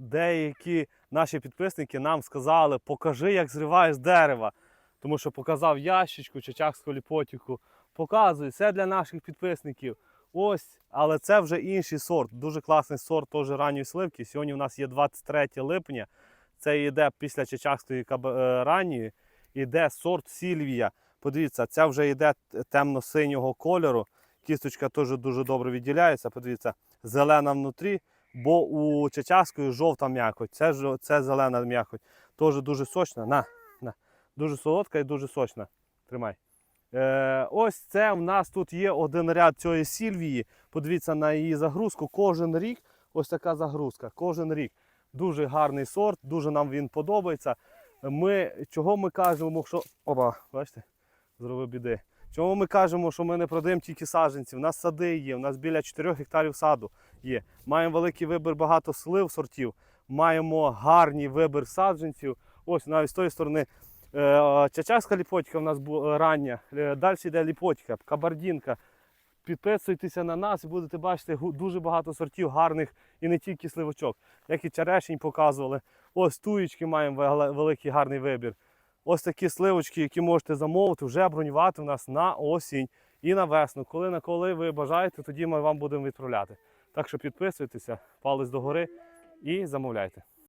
деякі наші підписники нам сказали, покажи, як зриваєш дерева. Тому що показав ящичку, чачахську ліпотіку. Показую, це для наших підписників. Ось, але це вже інший сорт. Дуже класний сорт теж ранньої сливки. Сьогодні у нас є 23 липня. Це йде після чачахської каб- е, ранньої. Іде сорт Сільвія. Подивіться, це вже йде темно-синього кольору. Кісточка теж дуже добре відділяється. Подивіться, зелена внутрі, бо у чачаської жовта м'якоть. Це, це зелена м'якоть. Теж дуже сочна. На, на. Дуже солодка і дуже сочна. Тримай. Е, ось це в нас тут є один ряд цієї сільвії. Подивіться на її загрузку. Кожен рік ось така загрузка. Кожен рік. Дуже гарний сорт, дуже нам він подобається. Ми, чого ми кажемо, що. Опа, бачите, зробив біди. Чому ми кажемо, що ми не продаємо тільки саджанці? У нас сади є, у нас біля 4 гектарів саду є. Маємо великий вибір багато слив сортів, маємо гарний вибір саджанців. Ось навіть з тої сторони е, чачарська ліпотька в нас була рання. Е, Далі йде ліпотька, кабардінка. Підписуйтеся на нас і будете бачити дуже багато сортів гарних і не тільки сливочок, як і черешень показували. Ось туєчки маємо великий гарний вибір. Ось такі сливочки, які можете замовити, вже бронювати в нас на осінь і на весну. Коли на коли ви бажаєте, тоді ми вам будемо відправляти. Так що підписуйтеся, палець догори і замовляйте.